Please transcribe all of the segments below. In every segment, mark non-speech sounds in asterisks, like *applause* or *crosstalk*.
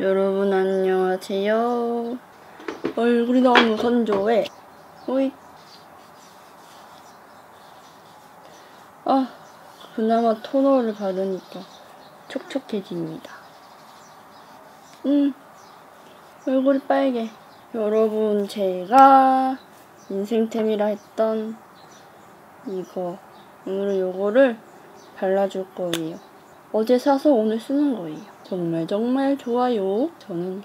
여러분 안녕하세요. 얼굴이 너무 건조해. 오이. 아, 그나마 토너를 바르니까 촉촉해집니다. 음, 얼굴이 빨개. 여러분, 제가 인생템이라 했던 이거. 오늘은 요거를 발라줄 거예요. 어제 사서 오늘 쓰는 거예요. 정말 정말 좋아요. 저는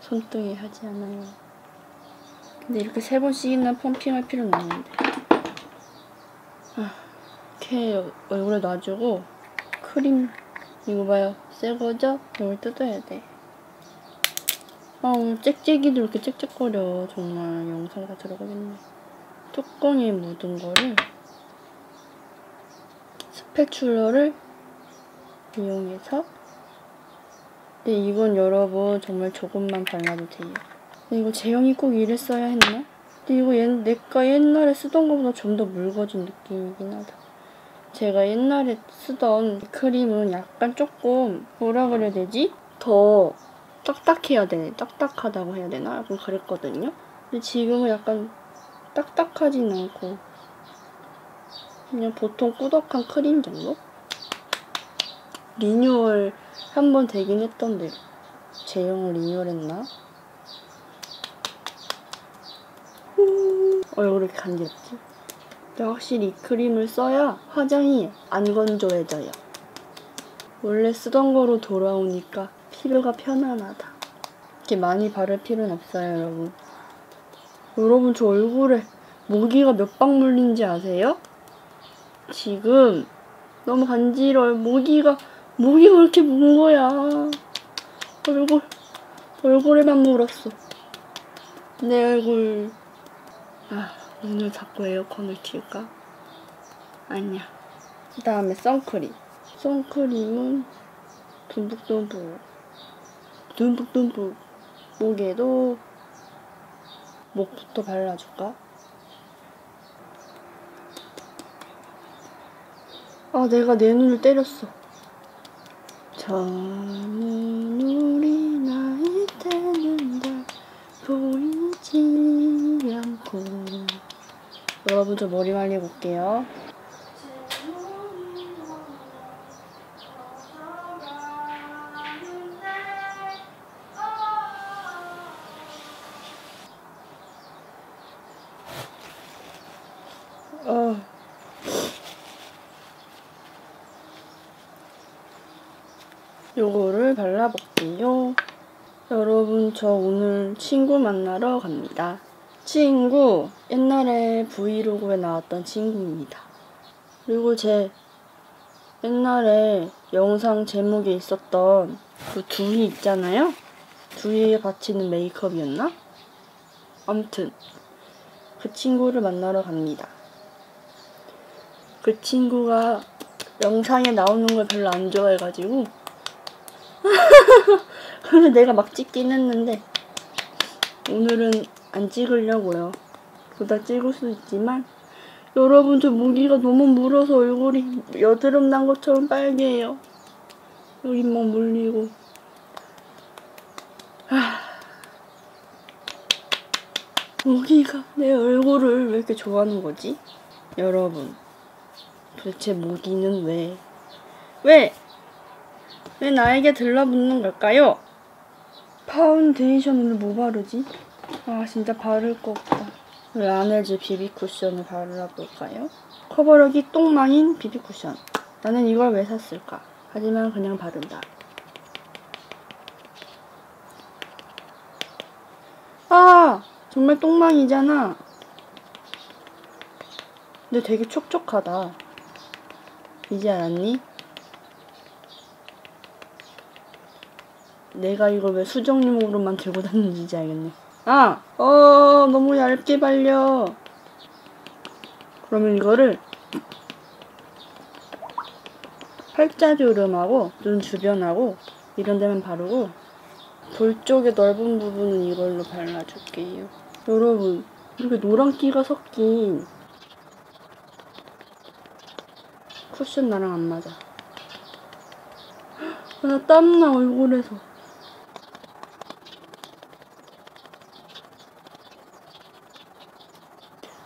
손등에 하지 않아요. 근데 이렇게 세 번씩이나 펌핑할 필요는 없는데. 아, 이렇게 얼굴에 놔주고 크림 이거 봐요. 새 거죠? 이걸 뜯어야 돼. 아 오늘 짹짹이도 이렇게 짹짹거려. 정말 영상 다 들어가겠네. 뚜껑에 묻은 거를 스패출러를 이용해서 근데 이건 여러분 정말 조금만 발라도 돼요. 이거 제형이 꼭 이랬어야 했나? 근데 이거 옛, 내가 옛날에 쓰던 것보다 좀 더 묽어진 느낌이긴 하다. 제가 옛날에 쓰던 크림은 약간 조금 뭐라 그래야 되지? 더 딱딱해야 되네. 딱딱하다고 해야 되나? 약간 그랬거든요. 근데 지금은 약간 딱딱하진 않고 그냥 보통 꾸덕한 크림 정도? 리뉴얼 한 번 되긴 했던데 제형을 리뉴얼했나? 얼굴이 이렇게 간지럽지? 근데 확실히 이 크림을 써야 화장이 안 건조해져요. 원래 쓰던 거로 돌아오니까 피부가 편안하다. 이렇게 많이 바를 필요는 없어요, 여러분. 여러분, 저 얼굴에 모기가 몇 방 물린지 아세요? 지금 너무 간지러워. 모기가, 모기가 왜 이렇게 문 거야. 얼굴, 얼굴에만 물었어. 내 얼굴. 아, 오늘 자꾸 에어컨을 킬까? 아니야. 그 다음에 선크림. 선크림은 듬뿍듬뿍. 듬뿍듬뿍. 목에도 목부터 발라줄까? 아, 내가 내 눈을 때렸어. 젊은 우리 나이 때는 잘 보이지 않고. 여러분, 저 머리 말리고 올게요. 어. 요거를 발라볼게요. 여러분, 저 오늘 친구 만나러 갑니다. 친구, 옛날에 브이로그에 나왔던 친구입니다. 그리고 제 옛날에 영상 제목에 있었던 그 두희 있잖아요? 두희에 받치는 메이크업이었나? 아무튼, 그 친구를 만나러 갑니다. 그 친구가 영상에 나오는 걸 별로 안 좋아해가지고 *laughs* 그래서 내가 막 찍긴 했는데 오늘은 안 찍으려고요. 보다 찍을 수 있지만 여러분 저 모기가 너무 물어서 얼굴이 여드름 난 것처럼 빨개요. 여기 막 물리고 아, 모기가 내 얼굴을 왜 이렇게 좋아하는 거지? 여러분 도대체 모기는 왜 왜? 왜 나에게 들러붙는 걸까요? 파운데이션 오늘 뭐 바르지? 아 진짜 바를 거 없다. 라네즈 비비 쿠션을 발라볼까요? 커버력이 똥망인 비비 쿠션. 나는 이걸 왜 샀을까? 하지만 그냥 바른다. 아 정말 똥망이잖아. 근데 되게 촉촉하다. 이제 알았니? 내가 이걸 왜 수정용으로만 들고 다니는지 이제 알겠네. 아! 어, 너무 얇게 발려. 그러면 이거를 팔자주름하고 눈 주변하고 이런 데만 바르고 볼 쪽에 넓은 부분은 이걸로 발라줄게요. 여러분, 이렇게 노란기가 섞인 쿠션 나랑 안 맞아. 나 땀나 얼굴에서.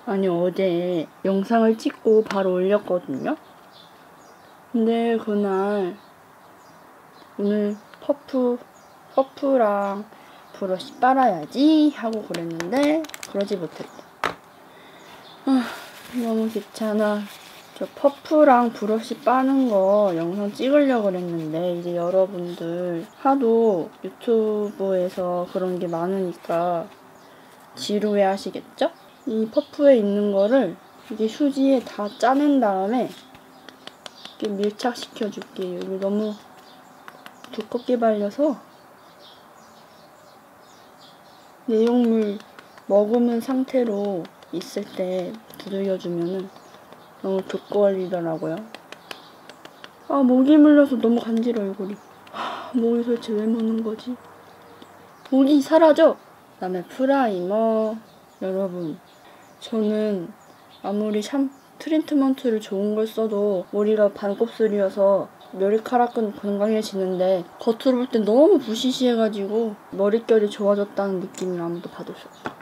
아니 어제 영상을 찍고 바로 올렸거든요. 근데 그날 오늘 퍼프 퍼프랑 브러쉬 빨아야지 하고 그랬는데 그러지 못했다. 아 너무 귀찮아. 저 퍼프랑 브러쉬 빠는 거 영상 찍으려고 그랬는데 이제 여러분들 하도 유튜브에서 그런 게 많으니까 지루해 하시겠죠? 이 퍼프에 있는 거를 이게 휴지에 다 짜낸 다음에 이렇게 밀착시켜 줄게요. 이게 너무 두껍게 발려서 내용물 머금은 상태로 있을 때 두들겨주면은 너무 두꺼워지더라고요. 아, 목이 물려서 너무 간지러, 얼굴이. 하, 목이 도대체 왜 무는 거지? 목이 사라져! 그 다음에 프라이머. 여러분, 저는 아무리 샴, 트리트먼트를 좋은 걸 써도 머리가 반곱슬이어서 머리카락은 건강해지는데 겉으로 볼땐 너무 부시시해가지고 머릿결이 좋아졌다는 느낌을 아무도 받을 수 없어.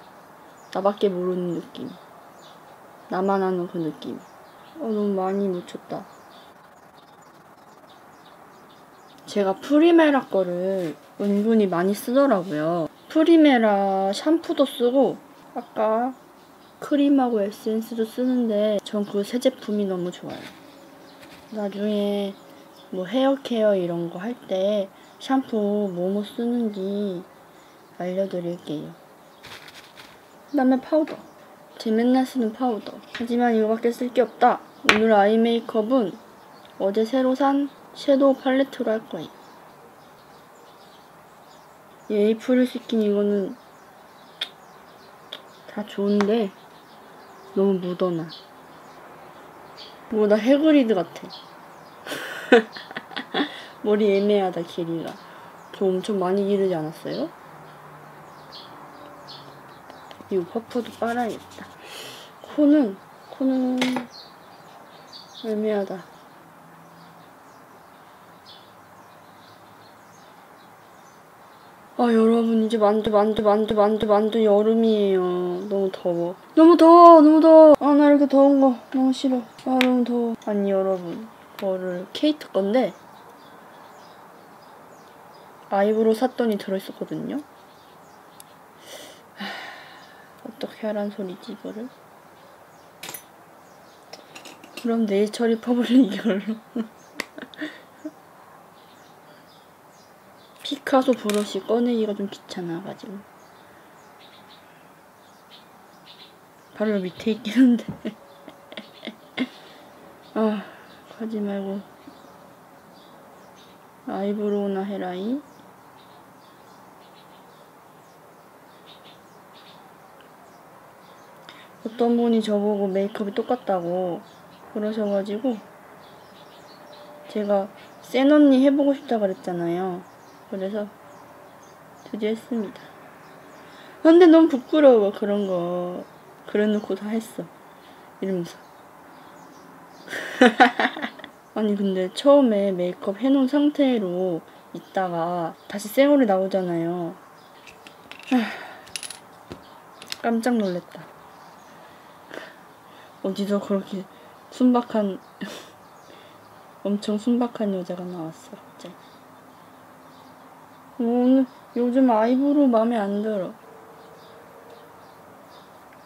나밖에 모르는 느낌. 나만 아는 그 느낌. 어, 너무 많이 묻혔다. 제가 프리메라 거를 은근히 많이 쓰더라고요. 프리메라 샴푸도 쓰고 아까 크림하고 에센스도 쓰는데 전 그 세 제품이 너무 좋아요. 나중에 뭐 헤어케어 이런 거 할 때 샴푸 뭐뭐 쓰는지 알려드릴게요. 그 다음에 파우더. 제 맨날 쓰는 파우더. 하지만 이거밖에 쓸 게 없다. 오늘 아이 메이크업은 어제 새로 산 섀도우 팔레트로 할 거예요. 이 에이프릴 스킨 이거는 다 좋은데 너무 묻어나. 뭐 나 해그리드 같아. *laughs* 머리 애매하다 길이가. 저 엄청 많이 기르지 않았어요? 이거 퍼프도 빨아야겠다. 코는 코는 애매하다. 아 여러분 이제 만두 만두 만두 만두 만두 여름이에요. 너무 더워. 너무 더워 너무 더워. 아 나 이렇게 더운 거 너무 싫어. 아 너무 더워. 아니 여러분 거를 케이트 건데 아이브로 샀더니 들어있었거든요. 하, 어떻게 하란 소리지 이거를? 그럼 내일 처리 퍼버린 *laughs* 이걸로. 피카소 브러쉬 꺼내기가 좀 귀찮아가지고. 바로 밑에 있긴 한데. *laughs* 아, 가지 말고. 아이브로우나 헤라이. 어떤 분이 저보고 메이크업이 똑같다고 그러셔가지고 제가 센 언니 해보고 싶다 그랬잖아요. 그래서 드디어 했습니다. 근데 너무 부끄러워 그런 거 그래놓고 다 했어 이러면서 *laughs* 아니 근데 처음에 메이크업 해놓은 상태로 있다가 다시 쌩얼이 나오잖아요. *sighs* 깜짝 놀랐다. 어디서 그렇게 순박한 *laughs* 엄청 순박한 여자가 나왔어 오늘 요즘 아이브로 마음에 안 들어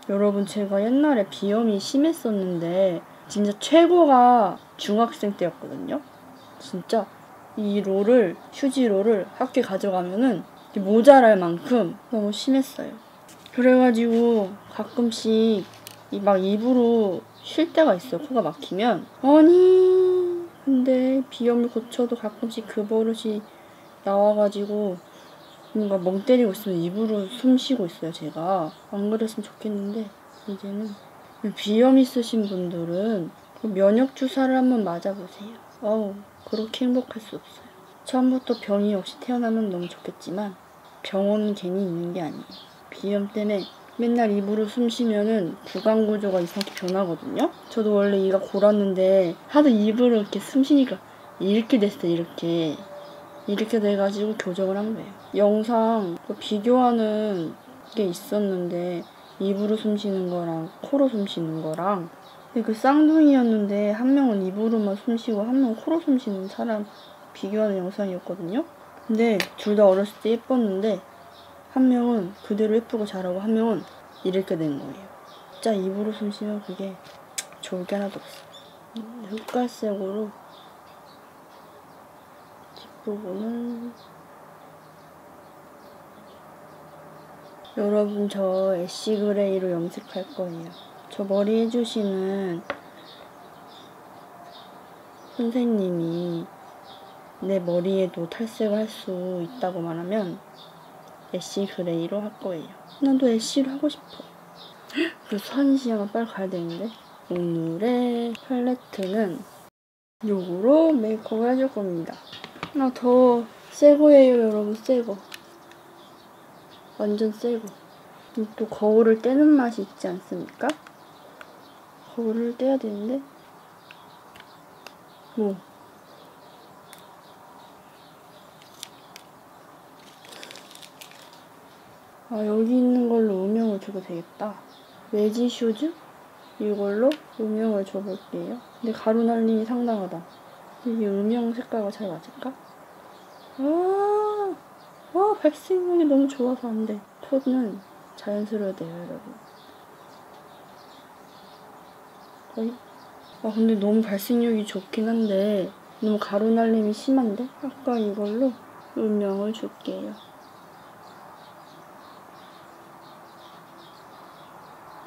여러분 제가 옛날에 비염이 심했었는데 진짜 최고가 중학생 때였거든요 진짜 이 롤을 휴지 롤을 학교에 가져가면은 모자랄 만큼 너무 심했어요 그래가지고 가끔씩 이막 입으로 쉴 때가 있어요. 코가 막히면. 아니, 근데 비염을 고쳐도 가끔씩 그 버릇이 나와가지고 뭔가 멍 때리고 있으면 입으로 숨 쉬고 있어요, 제가. 안 그랬으면 좋겠는데, 이제는. 비염 있으신 분들은 그 면역 주사를 한번 맞아보세요. 어우, 그렇게 행복할 수 없어요. 처음부터 병이 없이 태어나면 너무 좋겠지만, 병원은 괜히 있는 게 아니에요. 비염 때문에 맨날 입으로 숨 쉬면은 구강 구조가 이상하게 변하거든요. 저도 원래 이가 골았는데 하도 입으로 이렇게 숨 쉬니까 이렇게 됐어요. 이렇게 이렇게 돼가지고 교정을 한 거예요. 영상 비교하는 게 있었는데 입으로 숨 쉬는 거랑 코로 숨 쉬는 거랑 그 쌍둥이였는데 한 명은 입으로만 숨 쉬고 한 명은 코로 숨 쉬는 사람 비교하는 영상이었거든요. 근데 둘 다 어렸을 때 예뻤는데 한 명은 그대로 예쁘고 잘하고 한 명은 이렇게 된 거예요. 진짜 입으로 숨 쉬면 그게 좋을 게 하나도 없어. 음, 흑갈색으로 뒷 부분은 여러분 저 애쉬 그레이로 염색할 거예요. 저 머리 해주시는 선생님이 내 머리에도 탈색을 할 수 있다고 말하면 애쉬 그레이로 할 거예요. 나도 애쉬로 하고 싶어. 한 시간 빨리 가야 되는데 오늘의 팔레트는 요거로 메이크업을 해줄 겁니다. 나 더 새거예요 여러분 새거. 완전 새거. 또 거울을 떼는 맛이 있지 않습니까? 거울을 떼야 되는데 뭐 아, 여기 있는 걸로 음영을 줘도 되겠다. 매지 슈즈? 이걸로 음영을 줘볼게요. 근데 가루 날림이 상당하다. 이게 음영 색깔과 잘 맞을까? 아, 아, 발색력이 너무 좋아서 안 돼. 톤은 자연스러워야 돼요, 여러분. 거의? 아, 근데 너무 발색력이 좋긴 한데, 너무 가루 날림이 심한데? 아까 이걸로 음영을 줄게요.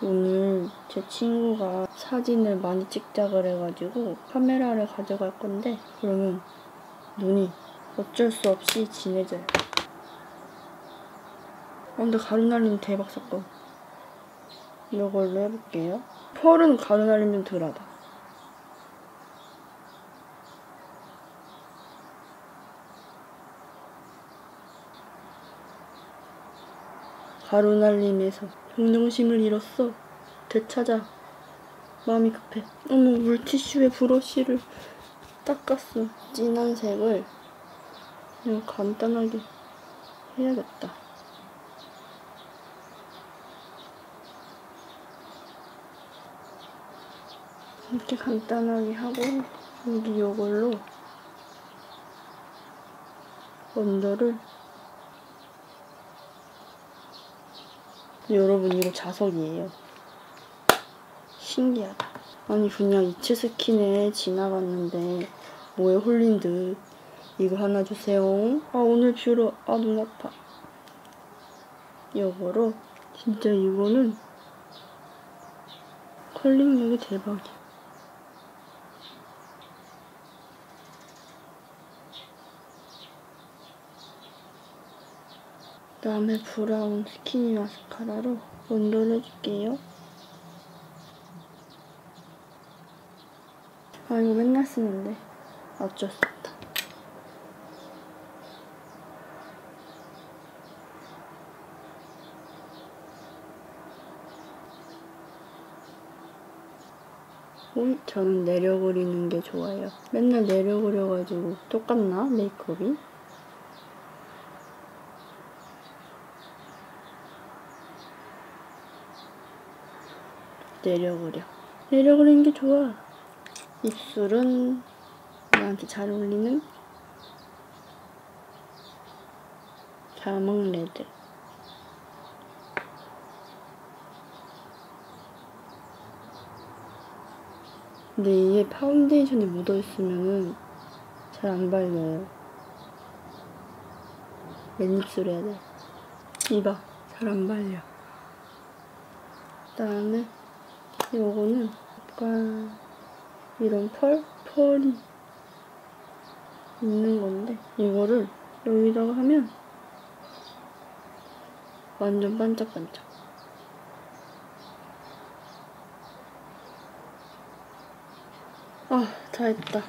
오늘 제 친구가 사진을 많이 찍자 그래가지고 카메라를 가져갈 건데 그러면 눈이 어쩔 수 없이 진해져요. 어, 근데 가루 날림 대박 사건. 이걸로 해볼게요. 펄은 가루 날림 좀 덜하다. 가루 날림에서 정정심을 잃었어. 되찾아. 마음이 급해. 어머, 물티슈에 브러쉬를 닦았어. 진한 색을 그냥 간단하게 해야겠다. 이렇게 간단하게 하고 여기 요걸로 언더를 여러분 이거 자석이에요. 신기하다. 아니 그냥 이체 스킨에 지나갔는데 뭐에 홀린 듯 이거 하나 주세요. 아 오늘 뷰러 아눈 아파. 이거로 진짜 이거는 컬링력이 대박이야. 그 다음에 브라운 스키니 마스카라로 온도를 해줄게요. 아 이거 맨날 쓰는데 어쩔 수 없다. 음, 저는 내려 그리는 게 좋아요. 맨날 내려 그려가지고 똑같나 메이크업이? 내려 그려. 내려 그리는 게 좋아. 입술은 나한테 잘 어울리는 자몽 레드. 근데 이게 파운데이션에 묻어있으면은 잘 안 발려요. 맨입술 해야 돼. 이봐, 잘 안 발려. 그 다음에 요거는 약간 이런 펄? 펄이 있는 건데 이거를 여기다가 하면 완전 반짝반짝 아 다 했다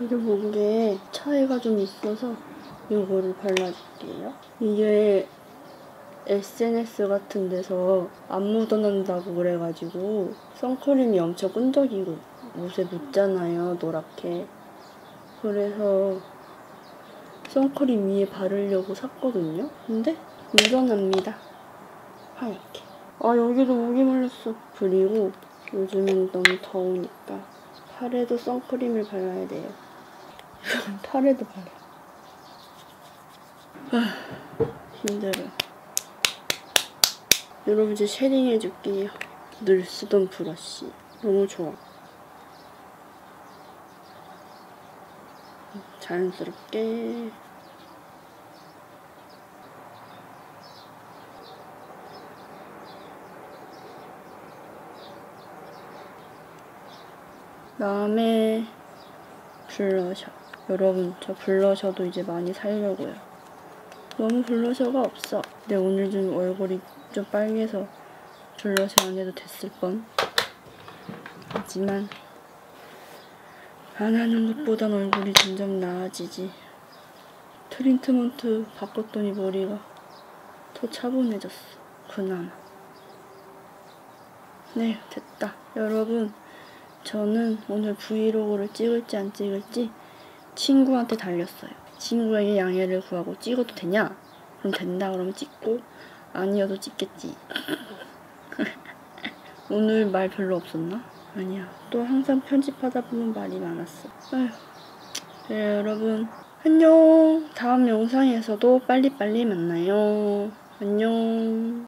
이게 목에 차이가 좀 있어서 이거를 발라줄게요 이게 SNS 같은 데서 안 묻어난다고 그래가지고 선크림이 엄청 끈적이고 옷에 묻잖아요 노랗게 그래서 선크림 위에 바르려고 샀거든요 근데 묻어납니다 하얗게 아 여기도 모기 물렸어. 그리고 요즘엔 너무 더우니까 팔에도 선크림을 발라야 돼요. *laughs* 팔에도 발라. 아 힘들어. 여러분 이제 쉐딩 해줄게요. 늘 쓰던 브러쉬. 너무 좋아. 자연스럽게 다음에 블러셔. 여러분, 저 블러셔도 이제 많이 살려고요. 너무 블러셔가 없어. 근데 오늘 좀 얼굴이 좀 빨개서 블러셔 안 해도 됐을 뻔. 하지만 안 하는 것보단 얼굴이 점점 나아지지. 트리트먼트 바꿨더니 머리가 더 차분해졌어. 그나마. 네, 됐다. 여러분, 저는 오늘 브이로그를 찍을지 안 찍을지 친구한테 달렸어요. 친구에게 양해를 구하고 찍어도 되냐? 그럼 된다 그러면 찍고 아니어도 찍겠지. 오늘 말 별로 없었나? 아니야. 또 항상 편집하다 보면 말이 많았어. 아휴. 네, 여러분. 안녕. 다음 영상에서도 빨리빨리 만나요. 안녕.